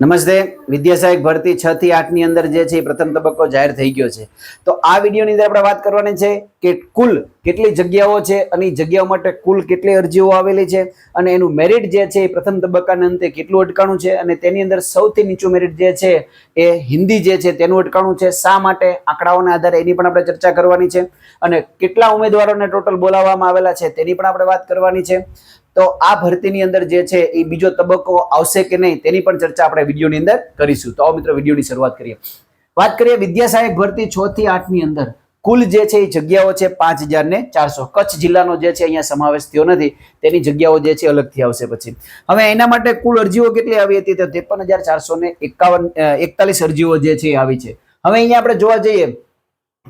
નમસ્તે. વિદ્યાસહાયક ભરતી છ થી આઠની અંદર જે છે એ પ્રથમ તબક્કો જાહેર થઈ ગયો છે. તો આ વિડીયોની અંદર આપણે વાત કરવાની છે કે કુલ કેટલી જગ્યાઓ છે અને એ જગ્યાઓ માટે કુલ કેટલી અરજીઓ આવેલી છે અને એનું મેરિટ જે છે એ પ્રથમ તબક્કાના અંતે કેટલું અટકાણું છે અને તેની અંદર સૌથી નીચું મેરિટ જે છે એ હિન્દી જે છે તેનું અટકાણું છે. શા માટે? આંકડાઓના આધારે એની પણ આપણે ચર્ચા કરવાની છે અને કેટલા ઉમેદવારોને ટોટલ બોલાવવામાં આવેલા છે તેની પણ આપણે વાત કરવાની છે. તો આ ભરતીની અંદર જે છે એ બીજો તબક્કો આવશે કે નહીં તેની પણ ચર્ચા આપણે વિડીયોની અંદર કરીશું. તો મિત્રો, વિડીયોની શરૂઆત કરીએ. વાત કરીએ વિદ્યા સહાયક ભરતી છ થી આઠની અંદર. કુલ જે છે એ જગ્યાઓ છે પાંચ હજાર ને ચારસો. કચ્છ જિલ્લાનો જે છે અહીંયા સમાવેશ થયો નથી. તેની જગ્યાઓ જે છે અલગથી આવશે પછી. હવે એના માટે કુલ અરજીઓ કેટલી આવી હતી તો ત્રેપન હજાર ચારસો ને એકાવન એકતાલીસ અરજીઓ જે છે આવી છે. હવે અહીંયા આપણે જોવા જઈએ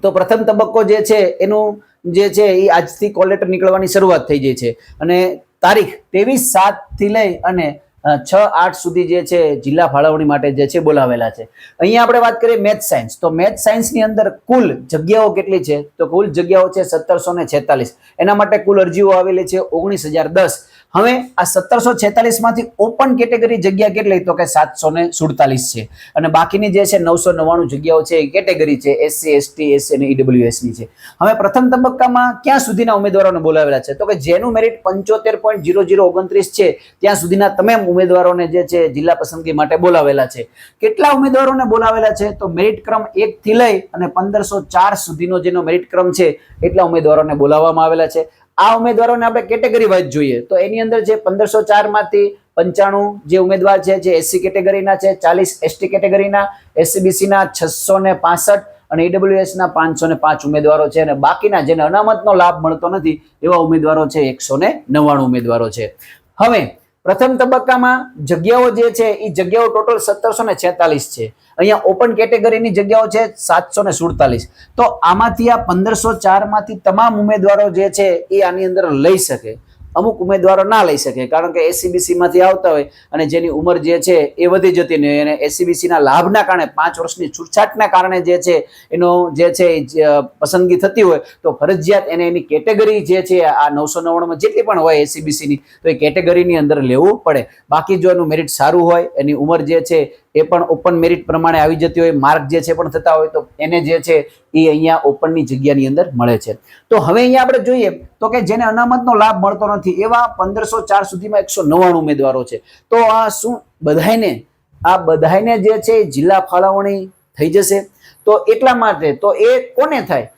તો પ્રથમ તબક્કો જે છે એનું જે છે એ આજથી કોલેટર નીકળવાની શરૂઆત થઈ જાય છે. અને તારીખ ત્રેવીસ સાતથી લઈ અને છ, આઠ સુધી જે છે, જિલ્લા ફાળવણી માટે જે છે, બોલાવેલા છે. અહીંયા આપણે વાત કરીએ મેથ સાયન્સ. તો મેથ સાયન્સની અંદર કુલ જગ્યાઓ કેટલી છે? તો કુલ જગ્યાઓ છે સત્તરસો ને છેતાલીસ. એના માટે કુલ અરજીઓ આવેલી છે ઓગણીસ હજાર દસ. હવે આ સત્તરસો છેતાલીસમાંથી ઓપન કેટેગરી જગ્યા કેટલી? તો કે સાતસો ને સુડતાલીસ છે. અને બાકીની જે છે નવસો નવ્વાણું જગ્યાઓ છે, એ કેટેગરી છે એસસી એસટી એસસી અને ઈડબ્લ્યુએસની છે. હવે પ્રથમ તબક્કામાં ક્યાં સુધીના ઉમેદવારોને બોલાવેલા છે? તો કે જેનું મેરિટ પંચોતેર પોઈન્ટ જીરો જીરો ઓગણત્રીસ છે, ત્યાં સુધીના તમામ ઉમેદવારોને જે છે જિલ્લા પસંદગી માટે બોલાવેલા છે. કેટલા ઉમેદવારોને બોલાવેલા છે? તો મેરિટ ક્રમ એક થી લઈ અને પંદરસો ચાર સુધીનો જેનો મેરિટ ક્રમ છે, એટલા ઉમેદવારોને બોલાવવામાં આવેલા છે. આ ઉમેદવારોને આપણે કેટેગરી વાઇઝ જોઈએ. તો એની અંદર જે પંદરસો ચારમાંથી પંચાણું જે ઉમેદવાર છે, જે એસસી કેટેગરીના છે, ચાલીસ એસટી કેટેગરીના એસસીબીસીના છસો ને પાસઠ અને ઈડબ્લ્યુએસ ના પાંચસો ને પાંચ ઉમેદવારો છે અને બાકીના જેને અનામતનો લાભ મળતો નથી એવા ઉમેદવારો છે એકસો ને નવ્વાણું ઉમેદવારો છે. હવે પ્રથમ તબક્કામાં જગ્યાઓ જે છે એ જગ્યાઓ ટોટલ સત્તરસો ને છેતાલીસ છે. અહીંયા ઓપન કેટેગરીની જગ્યાઓ છે, સાતસો ને સુડતાલીસ. તો આમાંથી આ પંદરસો ચારમાંથી તમામ ઉમેદવારો જે છે એ આની અંદર લઈ શકે. અમુક ઉમેદવારો ના લઈ શકે, કારણ કે એસસીબીસી માંથી આવતા હોય અને જેની ઉંમર જે છે એ વધી જતી નહીં હોય અને એસસીબીસી ના લાભના કારણે પાંચ વર્ષની છૂટછાટના કારણે જે છે એનો જે છે પસંદગી થતી હોય, તો ફરજિયાત એને એની કેટેગરી જે છે આ નવસો નવ્વાણુંમાં જેટલી પણ હોય એસીબીસીની તો એ કેટેગરીની અંદર લેવું પડે. બાકી જો એનું મેરિટ સારું હોય, એની ઉંમર જે છે એ પણ ઓપન મેરિટ પ્રમાણે આવી જતી હોય માર્ક જે છે પણ થતા હોય, તો એને જે છે એ અહીંયા ઓપનની જગ્યાની અંદર મળે છે. તો હવે અહીંયા આપણે જોઈએ, તો કે જેને અનામતનો લાભ મળતો નથી, એવા પંદરસો ચાર સુધીમાં એકસો નવ્વાણું ઉમેદવારો છે. તો આ શું, બધાયને, આ બધાયને જે છે જિલ્લા ફાળવણી થઈ જશે. તો એટલા માટે, તો એ કોને થાય?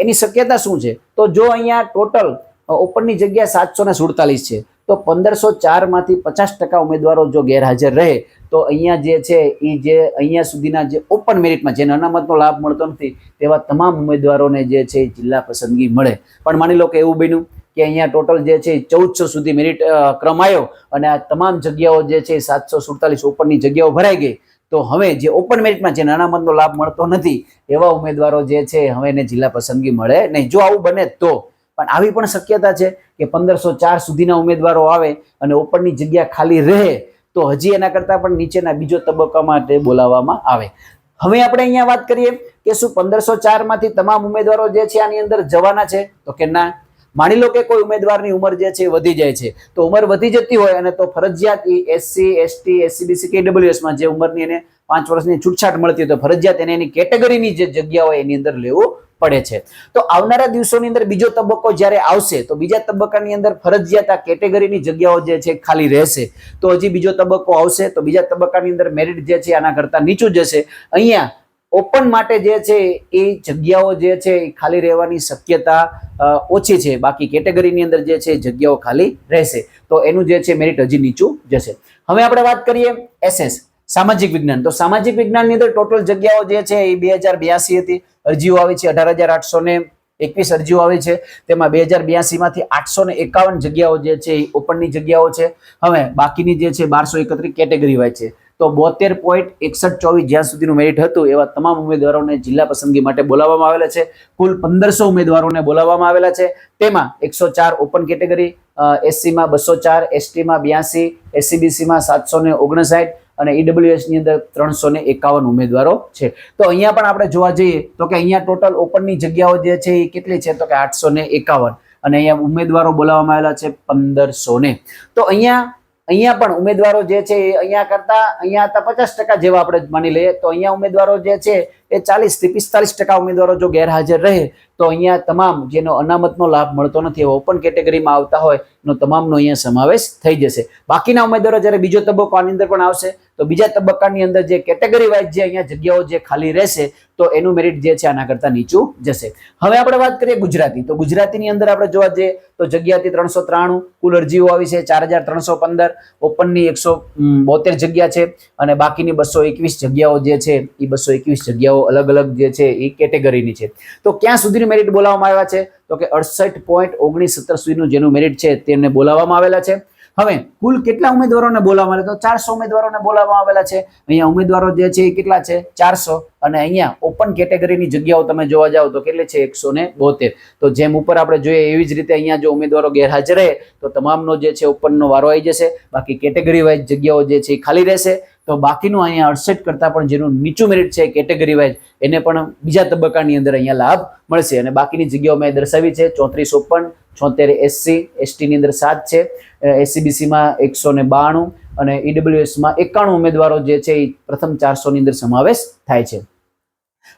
એની શક્યતા શું છે? તો જો અહીંયા ટોટલ ઓપનની જગ્યા સાતસો ને સુડતાલીસ છે. તો પંદરસો ચારમાંથી પચાસ ટકા ઉમેદવારો જો ગેરહાજર રહે, તો અહીંયા જે છે એ જે અહીંયા સુધીના જે ઓપન મેરિટમાં જેને અનામતનો લાભ મળતો નથી, તેવા તમામ ઉમેદવારોને જે છે જિલ્લા પસંદગી મળે. પણ માની લો કે એવું બન્યું કે અહીંયા ટોટલ જે છે ચૌદસો સુધી મેરિટ ક્રમ આવ્યો અને આ તમામ જગ્યાઓ જે છે સાતસો સુડતાલીસ ઓપનની જગ્યાઓ ભરાઈ ગઈ, તો હવે જે ઓપન મેરિટમાં જે અનામતનો લાભ મળતો નથી, એવા ઉમેદવારો જે છે, હવે એને જિલ્લા પસંદગી મળે નહીં. જો આવું બને તો પણ આવી પણ શક્યતા છે કે પંદરસો ચાર સુધીના ઉમેદવારો આવે અને ઓપનની જગ્યા ખાલી રહે, તો હજી એના કરતાં પણ નીચેના બીજો તબક્કા માટે બોલાવવામાં આવે. હવે આપણે અહીંયા વાત કરીએ કે શું પંદરસો ચારમાંથી તમામ ઉમેદવારો જે છે આની અંદર જવાના છે? તો કે ના. માની લો કે કોઈ ઉમેદવારની ઉંમર જે છે વધી જાય છે. તો ઉંમર વધી જતી હોય અને તો ફરજિયાત એસસી એસટી એસસીબીસી કે ડબલ્યુએસમાં જે ઉંમરની એને પાંચ વર્ષની છૂટછાટ મળતી હોય તો ફરજિયાત એને એની કેટેગરીની જે જગ્યા હોય એની અંદર લેવું પડે છે. તો આવનારા દિવસોની અંદર બીજો તબક્કો જ્યારે આવશે, તો બીજા તબક્કાની અંદર ફરજિયાત આ કેટેગરીની જગ્યાઓ જે છે ખાલી રહેશે. તો હજી બીજો તબક્કો આવશે, તો બીજા તબક્કાની અંદર મેરિટ જે છે આના કરતાં નીચું જશે. અહીંયા ઓપન માટે જે છે એ જગ્યાઓ જે છે એ ખાલી રહેવાની શક્યતા ઓછી છે. બાકી કેટેગરીની અંદર જે છે જગ્યાઓ ખાલી રહેશે. તો એનું જે છે મેરિટ હજી નીચું જશે. હવે આપણે વાત કરીએ એસએસ સામાજિક વિજ્ઞાન. તો સામાજિક વિજ્ઞાનની અંદર ટોટલ જગ્યાઓ જે છે એ બે હજાર બ્યાસી હતી. અરજીઓ આવી છે અઢાર હજાર આઠસો ને એકવીસ અરજીઓ આવી છે. તેમાં બે હજાર બ્યાસી માંથી આઠસો ને એકાવન જગ્યાઓ જે છે એ ઓપનની જગ્યાઓ છે. હવે બાકીની જે છે બારસો એકત્રીસ કેટેગરી વાય છે. તો બોતેર પોઈન્ટ એકસઠ ચોવીસ જ્યાં સુધીનું મેરિટ હતું એવા તમામ ઉમેદવારોને જિલ્લા પસંદગી માટે બોલાવવામાં આવેલા છે. કુલ પંદરસો ઉમેદવારોને બોલાવવામાં આવેલા છે. તેમાં એકસો ચાર ઓપન કેટેગરી એસસીમાં બસો ચાર, એસટીમાં બ્યાસી, એસસીબીસીમાં સાતસો ને ઓગણસાઠ અને ઈડબ્લ્યુએસની અંદર ત્રણસો ને એકાવન ઉમેદવારો છે. તો અહીંયા પણ આપણે જોવા જઈએ તો કે અહીંયા ટોટલ ઓપનની જગ્યાઓ જે છે એ કેટલી છે? તો કે આઠસો ને એકાવન. અને અહીંયા ઉમેદવારો બોલાવવામાં આવેલા છે પંદરસો ને. તો અહીંયા અહીંયા પણ ઉમેદવારો જે છે એ અહીંયા કરતા, અહીંયા હતા પચાસ ટકા જેવા આપણે માની લઈએ, તો અહીંયા ઉમેદવારો જે છે એ ચાલીસથી પિસ્તાલીસ ટકા ઉમેદવારો જો ગેરહાજર રહે, તો અહીંયા તમામ જેનો અનામતનો લાભ મળતો નથી એવા ઓપન કેટેગરીમાં આવતા હોય, એનો તમામનો અહીંયા સમાવેશ થઈ જશે. બાકીના ઉમેદવારો જ્યારે બીજો તબક્કો આની અંદર પણ આવશે તો બીજા તબક્કાની અંદર જે કેટેગરી વાઇઝ જે અહીંયા જગ્યાઓ જે ખાલી રહેશે, તો એનું મેરિટ જે છે આના કરતા નીચું જશે. હવે આપણે વાત કરીએ ગુજરાતી. તો ગુજરાતીની અંદર આપણે જોવા જઈએ તો જગ્યા હતી ત્રણસો ત્રાણું, કુલ અરજીઓ આવી છે ચાર હજાર ત્રણસો પંદર ઓપનની એકસો બોતેર જગ્યા છે અને બાકીની બસો એકવીસ જગ્યાઓ જે છે એ બસો એકવીસ જગ્યાઓ અલગ અલગ જે છે એ કેટેગરીની છે. તો ક્યાં સુધીની મેરિટ બોલાવવામાં આવ્યા છે? તો કે અડસઠ પોઈન્ટ ઓગણીસ સત્તર સુધીનું જેનું મેરિટ છે તેમને બોલાવવામાં આવેલા છે. હવે કુલ કેટલા ઉમેદવારોને બોલાવવામાં આવેલા તો ચારસો ઉમેદવારોને બોલાવવામાં આવેલા છે. અહીંયા ઉમેદવારો જે છે એ કેટલા છે? ચારસો. અને અહીંયા ઓપન કેટેગરીની જગ્યાઓ તમે જોવા જાઓ તો કેટલી છે? એકસો ને બોતેર. તો જેમ ઉપર આપણે જોઈએ એવી જ રીતે અહીંયા જો ઉમેદવારો ગેરહાજર રહે, તો તમામનો જે છે ઓપનનો વારો આવી જશે. બાકી કેટેગરી વાઇઝ જગ્યાઓ જે છે એ ખાલી રહેશે. તો બાકીનું અહીંયા અડસઠ કરતાં પણ જેનું નીચું મેરિટ છે કેટેગરી વાઇઝ એને પણ બીજા તબક્કાની અંદર અહીંયા લાભ મળશે. અને બાકીની જગ્યાઓ મેં દર્શાવી છે ચોત્રીસ ઓપન છોતેર એસસી એસટીની અંદર સાત છે. એસસીબીસીમાં એકસો ને બાણું અને ઈડબ્લ્યુએસમાં એકાણું ઉમેદવારો જે છે એ પ્રથમ ચારસોની અંદર સમાવેશ થાય છે.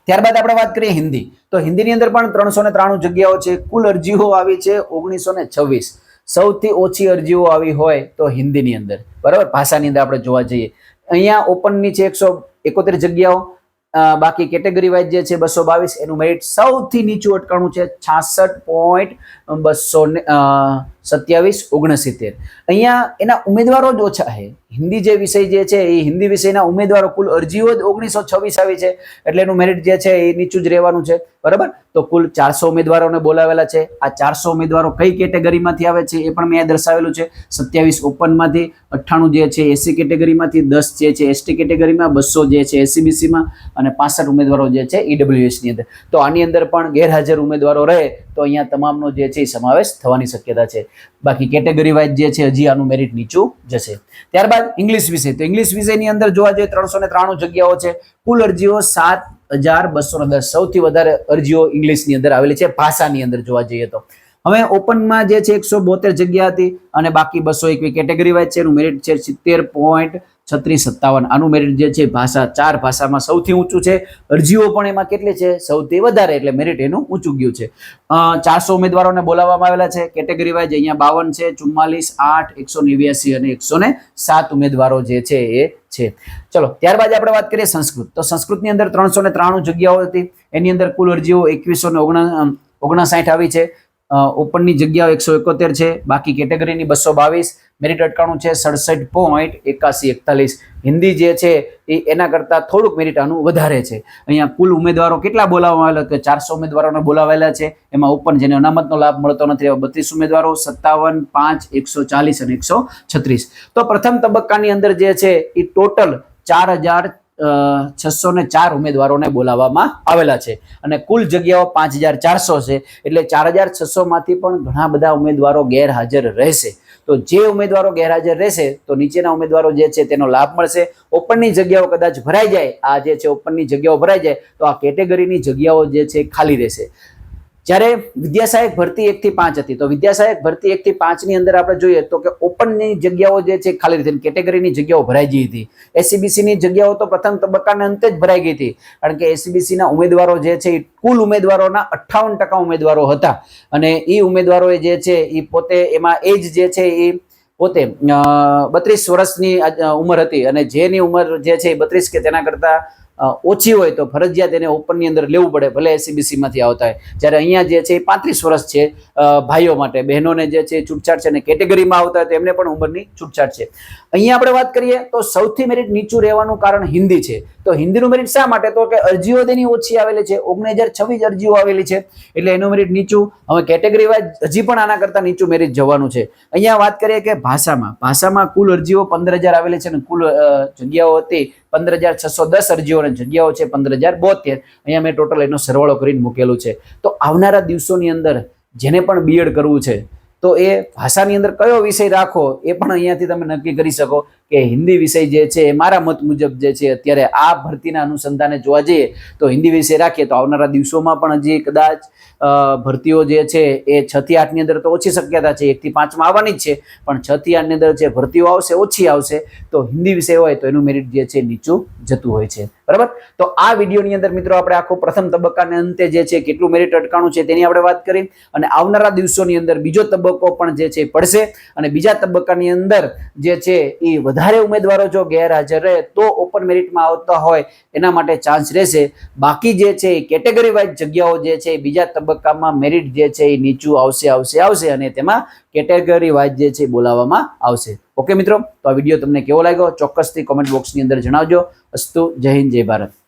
ત્યારબાદ આપણે વાત કરીએ હિન્દી. તો હિન્દીની અંદર પણ ત્રણસો ને ત્રાણું જગ્યાઓ છે. કુલ અરજીઓ આવી છે ઓગણીસો ને છવ્વીસ. સૌથી ઓછી અરજીઓ આવી હોય તો હિન્દીની અંદર. બરાબર? ભાષાની અંદર આપણે જોવા જઈએ. અહીંયા ઓપનની છે એકસો એકોતેર જગ્યાઓ. બાકી કેટેગરી વાઇઝ જે છે બસો બાવીસ, એનું મેરિટ સૌથી નીચું અટકાણું છે છાસઠ પોઈન્ટ બસો સત્યાવીસ ઓગણસિત્તેર. અહીંયા એના ઉમેદવારો જ ઓછા છે. હિન્દી જે વિષય જે છે, એ હિન્દી વિષયના ઉમેદવારો કુલ અરજીઓ જ ઓગણીસો છવ્વીસ આવી છે, એટલે એનું મેરિટ જે છે, એ નીચું જ રહેવાનું છે. બરાબર? તો કુલ ચારસો ઉમેદવારોને બોલાવેલા છે. આ ચારસો ઉમેદવારો કઈ કેટેગરીમાંથી આવે છે, એ પણ મેં દર્શાવેલું છે. સત્યાવીસ ઓપનમાંથી અઠ્ઠાણું જે છે, એસી કેટેગરીમાંથી, દસ જે છે, એસટી કેટેગરીમાં, બસો જે છે એસીબીસીમાં અને પાસઠ ઉમેદવારો જે છે ઈડબ્લ્યુએસની અંદર. તો આની અંદર પણ ગેરહાજર ઉમેદવારો રહે તો અહીંયા તમામનો જે છે એ સમાવેશ થવાની શક્યતા છે. બાકી કેટેગરી વાઇઝ જે છે હજી આનું મેરિટ નીચું જશે. ત્યારબાદ ઇંગ્લિશ વિષય તો ઇંગ્લિશ વિષયની અંદર જોવા જઈએ ત્રણસો ને ત્રાણું જગ્યાઓ છે. કુલ અરજીઓ સાત હજાર બસો દસ. સૌથી વધારે અરજીઓ ઇંગ્લિશની અંદર આવેલી છે, ભાષાની અંદર જોવા જઈએ તો. હવે ઓપનમાં જે છે એકસો બોતેર જગ્યા હતી અને બાકી બસો એકવી કેટેગરી વાઇઝ છે, એનું મેરિટ છે સિત્તેર પોઈન્ટ છત્રીસ સત્તાવન. આનું મેરિટ જે છે, ભાષા ચાર ભાષામાં સૌથી ઊંચું છે. અરજીઓ પણ એમાં કેટલી છે? સૌથી વધારે, એટલે મેરિટ એનું ઊંચું ગયું છે. ચારસો ઉમેદવારોને બોલાવવામાં આવેલા છે. કેટેગરી વાઇઝ અહીંયા બાવન છે, ચુમ્માલીસ, આઠ, એકસો નેવ્યાસી અને એકસો ને સાત ઉમેદવારો જે છે એ છે. ચલો, ત્યારબાદ આપણે વાત કરીએ સંસ્કૃત. તો સંસ્કૃતની અંદર ત્રણસો ને ત્રાણું જગ્યાઓ હતી. એની અંદર કુલ અરજીઓ એકવીસો ને ઓગણ ઓગણસાઠ આવી છે. ઓપનની જગ્યાઓ એકસો એકોતેર છે, બાકી કેટેગરીની બસો બાવીસ, મેરિટ અટકાણું છે, સડસઠ પોઈન્ટ એકાસી એકતાલીસ. હિન્દી જે છે, એ એના કરતાં થોડુંક મેરિટ આનું વધારે છે. અહીંયા કુલ ઉમેદવારો કેટલા બોલાવવામાં આવેલા? કે ચારસો ઉમેદવારોને બોલાવેલા છે. એમાં ઓપન જેને અનામતનો લાભ મળતો નથી, એવા બત્રીસ ઉમેદવારો, સત્તાવન, પાંચ, એકસો ચાલીસ અને એકસો છત્રીસ. તો પ્રથમ તબક્કાની અંદર જે છે, એ ટોટલ ચાર હજાર છસો ને ચાર ઉમેદવારોને બોલાવવામાં આવેલા છે. અને કુલ જગ્યાઓ પાંચ હજાર ચારસો છે. એટલે ચાર હજાર છસો માંથી પણ ઘણા બધા ઉમેદવારો ગેરહાજર રહેશે. તો જે ઉમેદવારો ગેરહાજર રહેશે, તો નીચેના ઉમેદવારો જે છે તેનો લાભ મળશે. ઓપનની જગ્યાઓ કદાચ ભરાઈ જાય. આ જે છે, ઓપનની જગ્યાઓ ભરાઈ જાય, તો આ કેટેગરીની જગ્યાઓ જે છે ખાલી રહેશે. જ્યારે વિદ્યાસહાયક ભરતી એક થી પાંચ હતી, તો વિદ્યાસહાયક ભરતી એક થી પાંચની અંદર આપણે જોઈએ તો કે ઓપનની જગ્યાઓ જે છે ખાલી હતી કેટેગરીની જગ્યાઓ ભરાઈ ગઈ હતી. એસસીબીસી ની જગ્યાઓ તો પ્રથમ તબક્કાના અંતે જ ભરાઈ ગઈ હતી, કારણ કે એસસીબીસી ના ઉમેદવારો જે છે એ કુલ ઉમેદવારોના અઠ્ઠાવન ટકા ઉમેદવારો હતા. અને એ ઉમેદવારોએ જે છે એ પોતે એમાં એજ જે છે એ પોતે બત્રીસ વર્ષની ઉંમર હતી. અને જેની ઉંમર જે છે એ બત્રીસ કે તેના કરતા ઓછી હોય તો ફરજિયાત એને ઓપનની અંદર લેવું પડે, ભલે એસીબીસીમાંથી આવતા હોય. જ્યારે અહીંયા જે છે એ પાંત્રીસ વર્ષ છે ભાઈઓ માટે. બહેનોને જે છે છૂટછાટ છે અને કેટેગરીમાં આવતા હોય તો એમને પણ ઉંમરની છૂટછાટ છે. અહીંયા આપણે વાત કરીએ તો સૌથી મેરિટ નીચું રહેવાનું કારણ હિન્દી છે. તો હિન્દીનું મેરિટ શા માટે? તો કે અરજીઓ તેની ઓછી આવેલી છે. ઓગણીસ હજાર છવ્વીસ અરજીઓ આવેલી છે. એટલે એનું મેરિટ નીચું. હવે કેટેગરી વાઇઝ હજી પણ આના કરતાં નીચું મેરિટ જવાનું છે. અહીંયા વાત કરીએ કે ભાષામાં. ભાષામાં કુલ અરજીઓ પંદર હજાર આવેલી છે અને કુલ જગ્યાઓ હતી પંદર હજાર છસો દસ અરજીઓ અને જગ્યાઓ છે પંદર હજાર બોતેર. અહીંયા મેં ટોટલ એનો સરવાળો કરીને મૂકેલું છે. તો આવનારા દિવસોની અંદર જેને પણ બીએડ કરવું છે તો એ ભાષાની અંદર કયો વિષય રાખો એ પણ અહીંયાથી તમે નક્કી કરી શકો. કે હિન્દી વિષય જે છે, એ મારા મત મુજબ જે છે, અત્યારે આ ભરતીના અનુસંધાને જોવા જઈએ, તો હિન્દી વિષય રાખીએ તો આવનારા દિવસોમાં પણ હજી કદાચ ભરતીઓ જે છે, એ છ થી આઠની અંદર તો ઓછી શક્યતા છે, એકથી પાંચમાં આવવાની જ છે, પણ છ થી આઠની અંદર જે ભરતીઓ આવશે, ઓછી આવશે, તો હિન્દી વિષય હોય તો એનું મેરિટ જે છે, નીચું જતું હોય છે. બરાબર? તો આ વિડીયોની અંદર મિત્રો આપણે આખો પ્રથમ તબક્કાને અંતે જે છે, કેટલું મેરિટ અટકાણું છે તેની આપણે વાત કરી, અને આવનારા દિવસોની અંદર બીજો તબક્કો પણ જે છે પડશે, અને બીજા તબક્કાની અંદર જે છે, એ વધારે ઉમેદવારો જો ગેરહાજર રહે તો ઓપન મેરિટમાં આવતા હોય એના માટે ચાન્સ રહેશે. બાકી જે છે એ કેટેગરી વાઇઝ જગ્યાઓ જે છે બીજા તબક્કામાં મેરિટ જે છે એ નીચું આવશે આવશે આવશે અને તેમાં કેટેગરી વાઇઝ જે છે બોલાવવામાં આવશે. ઓકે મિત્રો, તો આ વીડિયો તમને કેવો લાગ્યો? ચોક્કસથી કોમેન્ટ બોક્સની અંદર જણાવજો. અસ્તુ, જય હિન્દ, જય ભારત.